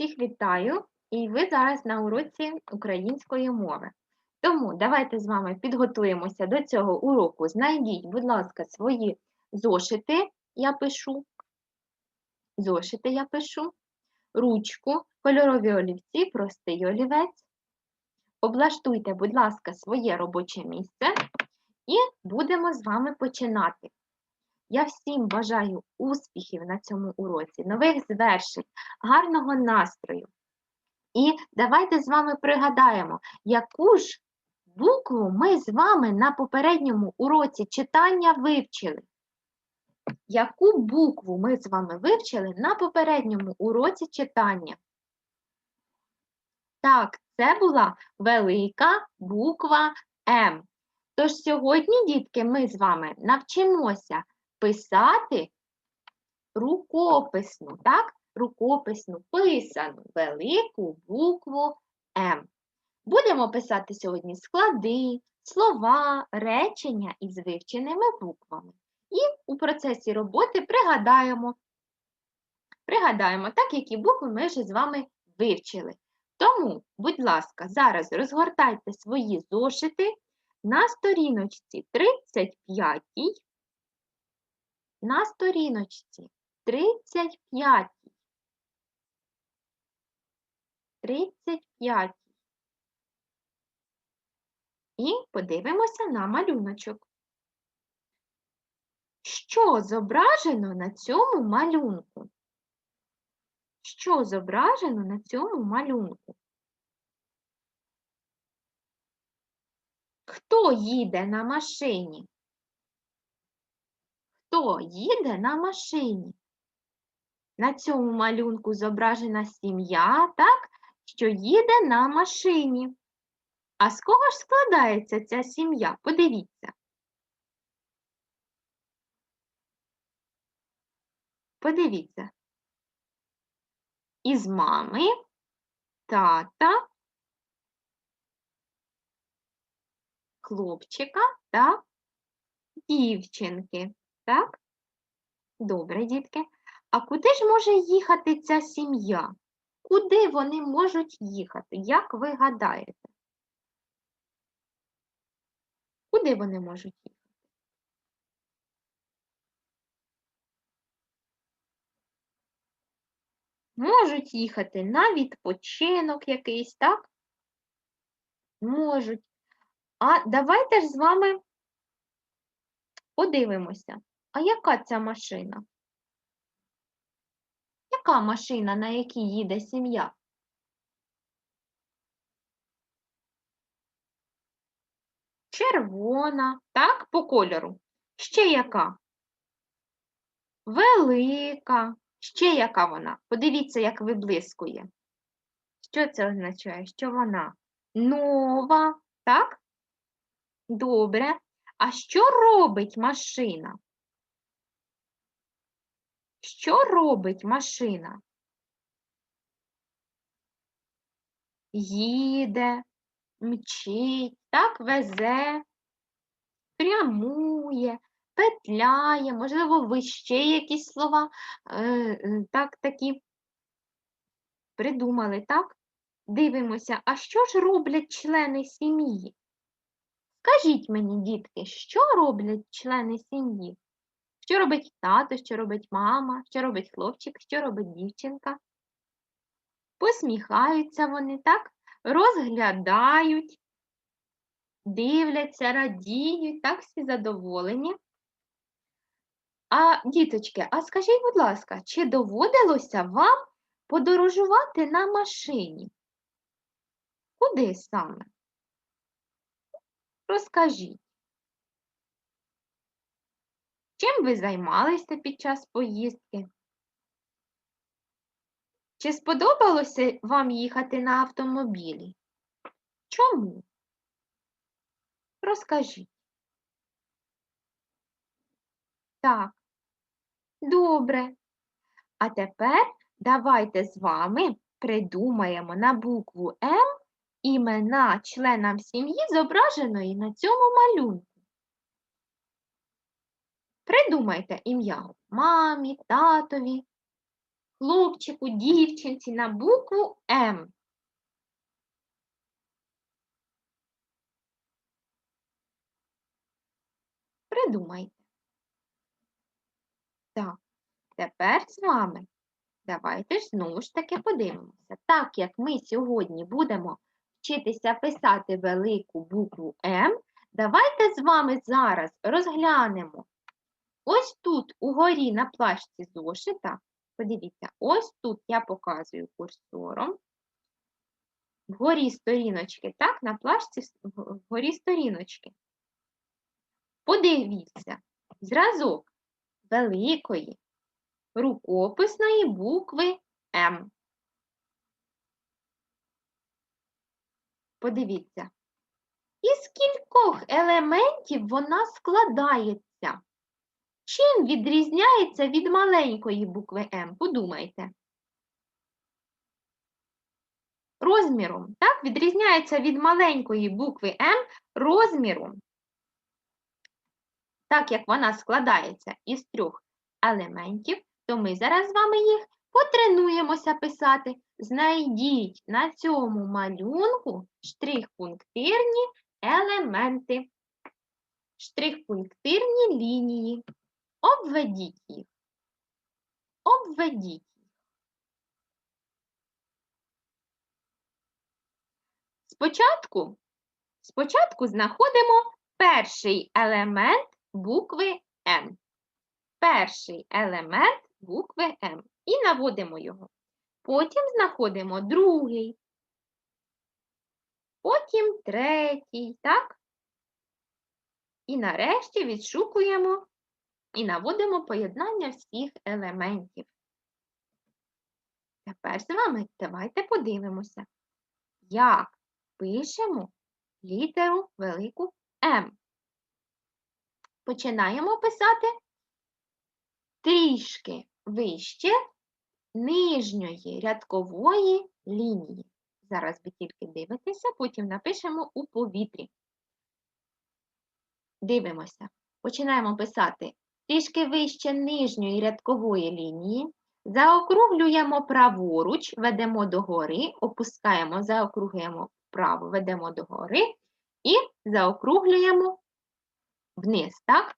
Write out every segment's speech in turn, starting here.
Всіх вітаю! І ви зараз на уроці української мови. Тому давайте з вами підготуємося до цього уроку. Знайдіть, будь ласка, свої зошити, я пишу. Зошити я пишу, ручку, кольорові олівці, простий олівець. Облаштуйте, будь ласка, своє робоче місце і будемо з вами починати. Я всім бажаю успіхів на цьому уроці, нових звершень, гарного настрою. І давайте з вами пригадаємо, яку ж букву ми з вами на попередньому уроці читання вивчили. Яку букву ми з вами вивчили на попередньому уроці читання? Так, це була велика буква М. Тож сьогодні, дітки, ми з вами навчимося писати рукописну, так? Рукописну, писану велику букву М. Будемо писати сьогодні склади, слова, речення із вивченими буквами. І у процесі роботи пригадаємо, пригадаємо так, які букви ми вже з вами вивчили. Тому, будь ласка, зараз розгортайте свої зошити на сторіночці 35 на сторіночці 35. 35. І подивимося на малюночок. Що зображено на цьому малюнку? Що зображено на цьому малюнку? Хто їде на машині? Хто їде на машині? На цьому малюнку зображена сім'я, так, що їде на машині. А з кого ж складається ця сім'я? Подивіться. Подивіться. Із мами, тата, хлопчика та дівчинки. Так? Добре, дітки. А куди ж може їхати ця сім'я? Куди вони можуть їхати? Як ви гадаєте? Куди вони можуть їхати? Можуть їхати на відпочинок якийсь, так? Можуть. А давайте ж з вами подивимося. А яка ця машина? Яка машина, на якій їде сім'я? Червона, так, по кольору. Ще яка? Велика. Ще яка вона? Подивіться, як виблискує. Що це означає? Що вона нова, так? Добре. А що робить машина? Що робить машина? Їде, мчить, так, везе, прямує, петляє, можливо, ви ще якісь слова е, е, так, такі придумали, так? Дивимося, а що ж роблять члени сім'ї? Скажіть мені, дітки, що роблять члени сім'ї? Що робить тато, що робить мама, що робить хлопчик, що робить дівчинка? Посміхаються вони, так? Розглядають, дивляться, радіють, так, всі задоволені. А, діточки, а скажіть, будь ласка, чи доводилося вам подорожувати на машині? Куди саме? Розкажіть. Чим ви займалися під час поїздки? Чи сподобалося вам їхати на автомобілі? Чому? Розкажіть. Так, добре. А тепер давайте з вами придумаємо на букву М імена членам сім'ї, зображеної на цьому малюнку. Придумайте ім'я мамі, татові, хлопчику, дівчинці на букву М? Придумайте. Так, тепер з вами давайте ж знову ж таки подивимося. Так як ми сьогодні будемо вчитися писати велику букву М, давайте з вами зараз розглянемо. Ось тут угорі на плашці зошита, подивіться, ось тут я показую курсором. Вгорі сторіночки, так, на плашці вгорі сторіночки. Подивіться, зразок великої рукописної букви М. Подивіться, із кількох елементів вона складається. Чим відрізняється від маленької букви М? Подумайте. Розміром, так, відрізняється від маленької букви М розміром, так як вона складається із трьох елементів, то ми зараз з вами їх потренуємося писати. Знайдіть на цьому малюнку штрих-пунктирні елементи, штрих-пунктирні лінії. Обведіть їх. Обведіть. Спочатку, спочатку знаходимо перший елемент букви М. Перший елемент букви М. І наводимо його. Потім знаходимо другий. Потім третій, так? І нарешті відшукуємо і наводимо поєднання всіх елементів. Тепер з вами давайте подивимося, як пишемо літеру велику М. Починаємо писати трішки вище нижньої рядкової лінії. Зараз ви тільки дивитеся, потім напишемо у повітрі. Дивимося. Починаємо писати трішки вище нижньої рядкової лінії. Заокруглюємо праворуч, ведемо догори, опускаємо, заокруглюємо вправо, ведемо догори і заокруглюємо вниз, так?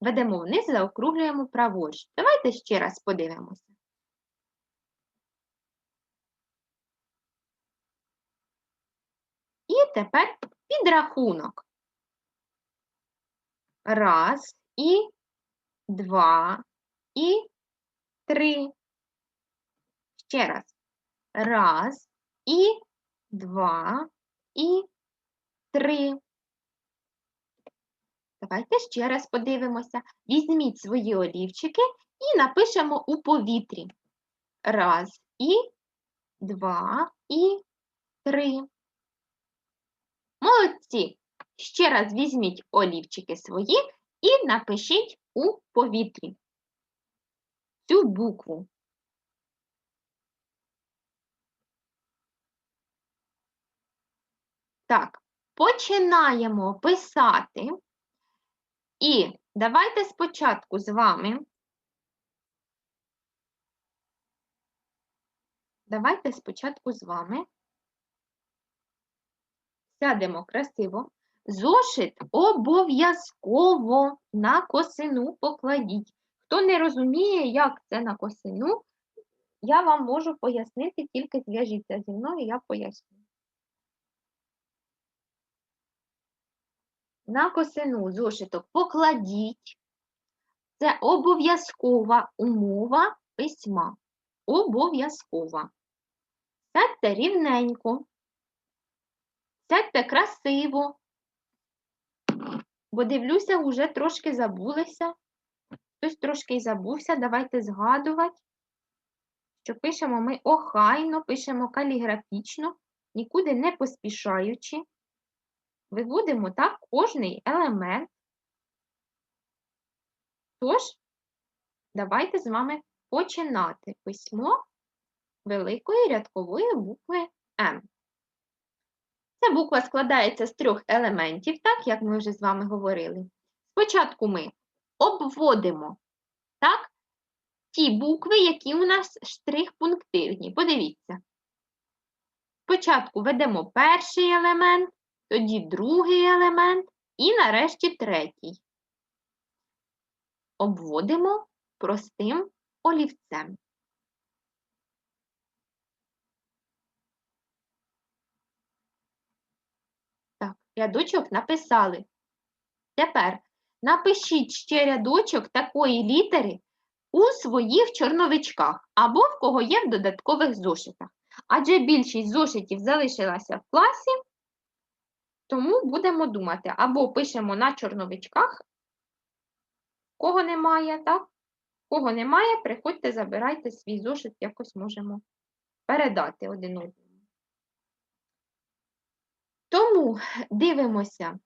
Ведемо вниз, заокруглюємо праворуч. Давайте ще раз подивимося. І тепер підрахунок. Раз, і два, і три. Ще раз. Раз, і два, і три. Давайте ще раз подивимося. Візьміть свої олівчики і напишемо у повітрі. Раз, і два, і три. Молодці! Ще раз візьміть олівчики свої і напишіть у повітрі цю букву. Так, починаємо писати. І давайте спочатку з вами. Давайте спочатку з вами сядемо красиво. Зошит обов'язково на косину покладіть. Хто не розуміє, як це на косину, я вам можу пояснити, тільки зв'яжіться зі мною, я поясню. На косину зошиток покладіть. Це обов'язкова умова письма. Обов'язкова. Сядьте рівненько. Сядьте красиво. Бо дивлюся, вже трошки забулися. Хтось трошки й забувся. Давайте згадувати, що пишемо ми охайно, пишемо каліграфічно, нікуди не поспішаючи. Виводимо так кожний елемент. Тож, давайте з вами починати письмо великої рядкової букви М. Ця буква складається з трьох елементів, так, як ми вже з вами говорили. Спочатку ми обводимо так, ті букви, які у нас штрих-пунктирні. Подивіться. Спочатку ведемо перший елемент, тоді другий елемент і нарешті третій. Обводимо простим олівцем. Так, рядочок написали. Тепер напишіть ще рядочок такої літери у своїх чорновичках або в кого є в додаткових зошитах. Адже більшість зошитів залишилася в класі, тому будемо думати, або пишемо на чорновичках, кого немає, так? Кого немає, приходьте, забирайте свій зошит, якось можемо передати один одному. Тому дивимося.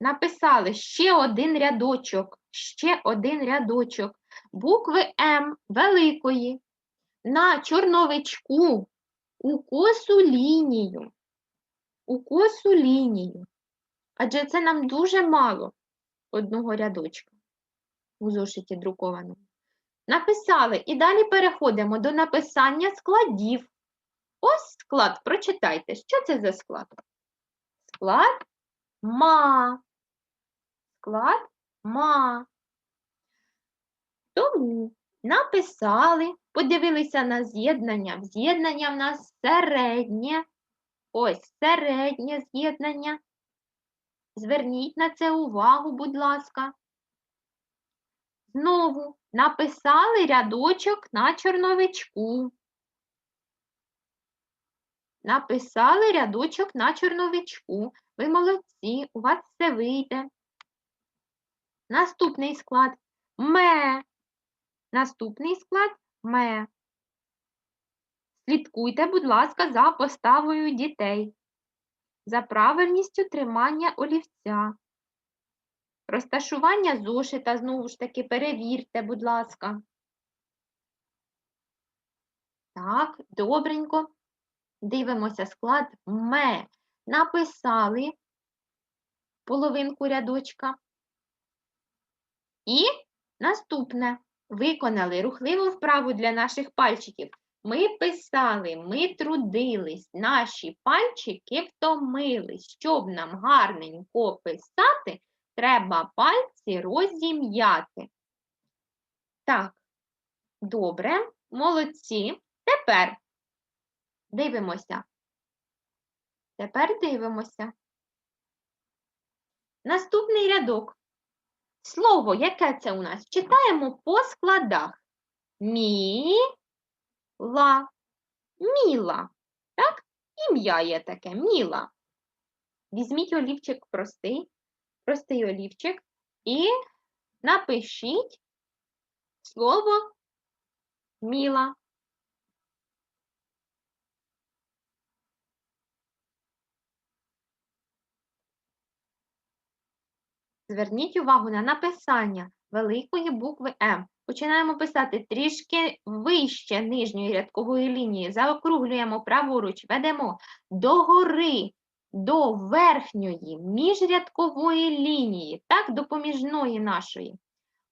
Написали ще один рядочок, ще один рядочок букви М великої на чорновичку у косу лінію. У косу лінію. Адже це нам дуже мало одного рядочка у зошиті друкованому. Написали і далі переходимо до написання складів. Ось склад, прочитайте, що це за склад? Склад ма. Склад ма. Тому написали, подивилися на з'єднання. З'єднання в нас середнє. Ось середнє з'єднання. Зверніть на це увагу, будь ласка. Знову написали рядочок на чорновичку. Написали рядочок на чорновичку. Ви молодці, у вас все вийде. Наступний склад ме. Наступний склад ме. Слідкуйте, будь ласка, за поставою дітей, за правильністю тримання олівця. Розташування зошита, знову ж таки, перевірте, будь ласка. Так, добренько. Дивимося склад ме. Написали половинку рядочка. І наступне. Виконали рухливу вправу для наших пальчиків. Ми писали, ми трудились, наші пальчики втомились. Щоб нам гарненько писати, треба пальці розім'яти. Так, добре, молодці. Тепер дивимося. Тепер дивимося. Наступний рядок. Слово, яке це у нас? Читаємо по складах. Мі, ла, міла. Так? Ім'я є таке міла. Візьміть олівчик простий, простий олівчик і напишіть слово міла. Зверніть увагу на написання великої букви М. Починаємо писати трішки вище нижньої рядкової лінії. Заокруглюємо праворуч, ведемо догори, до верхньої міжрядкової лінії, так, допоміжної нашої.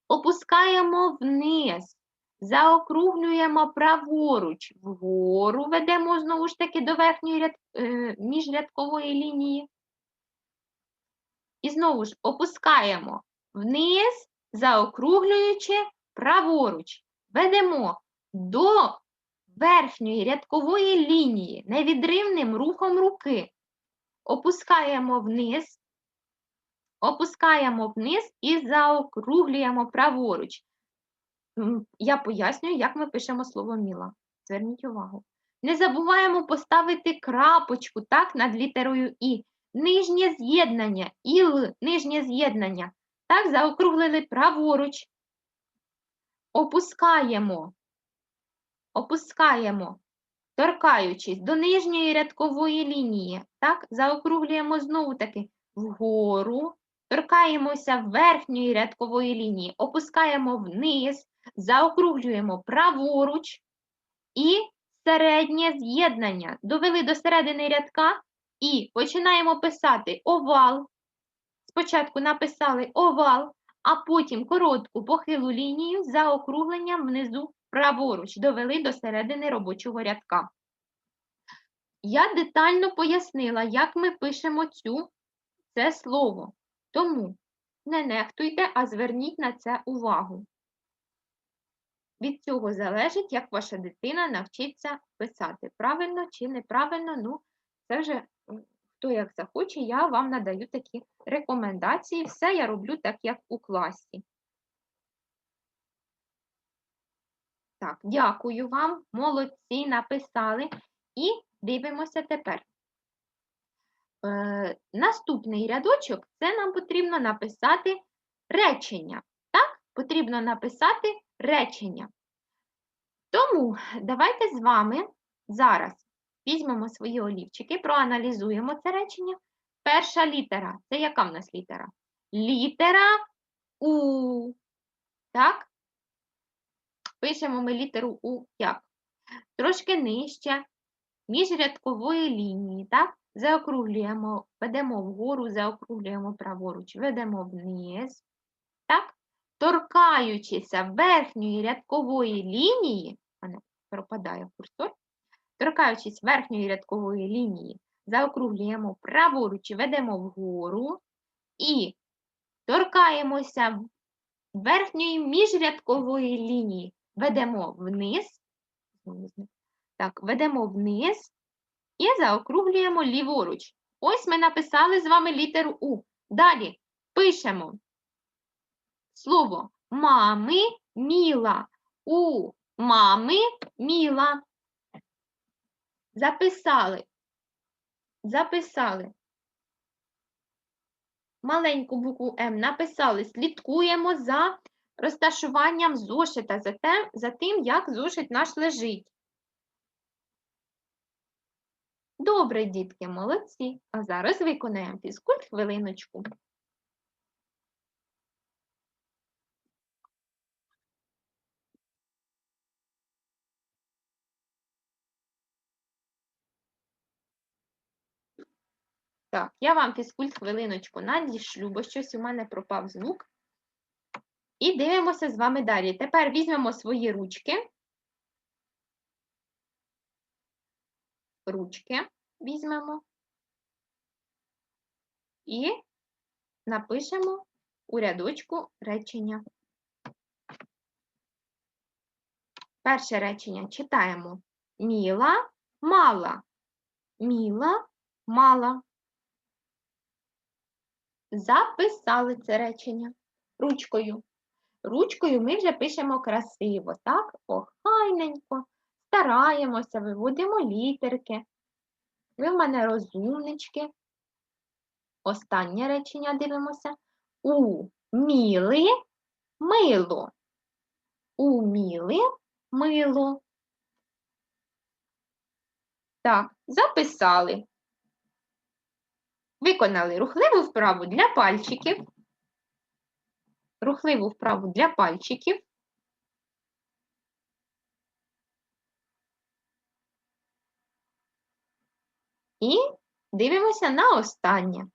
Опускаємо вниз, заокруглюємо праворуч, вгору ведемо знову ж таки до верхньої ряд, е, міжрядкової лінії. І знову ж опускаємо вниз, заокруглюючи праворуч. Ведемо до верхньої рядкової лінії невідривним рухом руки. Опускаємо вниз, опускаємо вниз і заокруглюємо праворуч. Я пояснюю, як ми пишемо слово міла. Зверніть увагу. Не забуваємо поставити крапочку так, над літерою І нижнє з'єднання, іл, нижнє з'єднання. Так, заокруглили праворуч. Опускаємо, опускаємо, торкаючись до нижньої рядкової лінії. Так, заокруглюємо знову таки вгору, торкаємося верхньої рядкової лінії, опускаємо вниз, заокруглюємо праворуч і середнє з'єднання. Довели до середини рядка, і починаємо писати овал. Спочатку написали овал, а потім коротку похилу лінію за округленням внизу праворуч довели до середини робочого рядка. Я детально пояснила, як ми пишемо цю, це слово. Тому не нехтуйте, а зверніть на це увагу. Від цього залежить, як ваша дитина навчиться писати. Правильно чи неправильно, ну, це вже хто як захоче, я вам надаю такі рекомендації. Все я роблю так, як у класі. Так, дякую вам, молодці, написали. І дивимося тепер. Е, наступний рядочок це нам потрібно написати речення. Так, потрібно написати речення. Тому давайте з вами зараз візьмемо свої олівчики, проаналізуємо це речення. Перша літера це яка в нас літера? Літера У. Так? Пишемо ми літеру У як? Трошки нижче, між рядкової лінії, так? Заокруглюємо, ведемо вгору, заокруглюємо праворуч, ведемо вниз, так? Торкаючися верхньої рядкової лінії, а не пропадає курсор, торкаючись верхньої рядкової лінії, заокруглюємо праворуч, ведемо вгору і торкаємося верхньої міжрядкової лінії, ведемо вниз, так, ведемо вниз і заокруглюємо ліворуч. Ось ми написали з вами літеру У. Далі пишемо слово мами міла. У мами міла. Записали. Записали. Маленьку букву М написали. Слідкуємо за розташуванням зошита, за, те, за тим, як зошит наш лежить. Добре, дітки, молодці. А зараз виконаємо фізкульт хвилиночку. Так, я вам фізкульт хвилиночку надішлю, бо щось у мене пропав звук. І дивимося з вами далі. Тепер візьмемо свої ручки. Ручки візьмемо і напишемо у рядочку речення. Перше речення читаємо. Міла мала. Міла мала. Записали це речення ручкою. Ручкою ми вже пишемо красиво, так? Охайненько, стараємося, виводимо літерки. Ви в мене розумнички. Останнє речення дивимося. У міли мило. У міли мило. Так, записали. Виконали рухливу вправу для пальчиків. Рухливу вправу для пальчиків. І дивимося на останнє.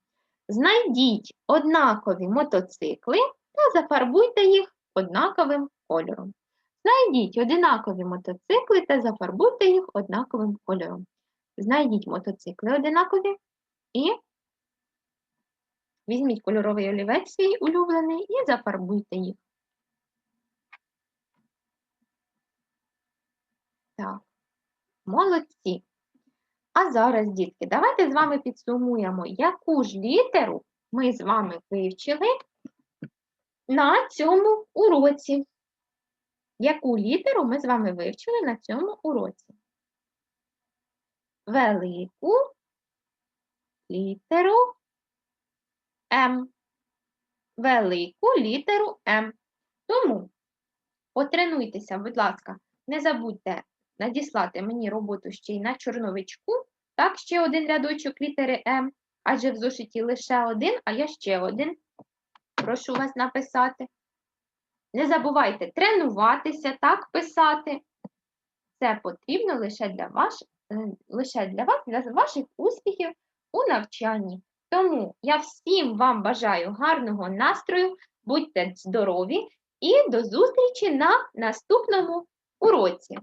Знайдіть однакові мотоцикли та зафарбуйте їх однаковим кольором. Знайдіть однакові мотоцикли та зафарбуйте їх однаковим кольором. Знайдіть мотоцикли однакові і Візьміть кольоровий олівець свій улюблений і зафарбуйте їх. Так, молодці. А зараз, дітки, давайте з вами підсумуємо, яку ж літеру ми з вами вивчили на цьому уроці. Яку літеру ми з вами вивчили на цьому уроці? Велику літеру М. Велику літеру М. Тому потренуйтеся, будь ласка, не забудьте надіслати мені роботу ще й на чорновичку. Так, ще один рядочок літери М, адже в зошиті лише один, а я ще один. Прошу вас написати. Не забувайте тренуватися, так писати. Це потрібно лише для, ваш, е, лише для вас, для ваших успіхів у навчанні. Тому я всім вам бажаю гарного настрою, Будьте здорові і до зустрічі на наступному уроці.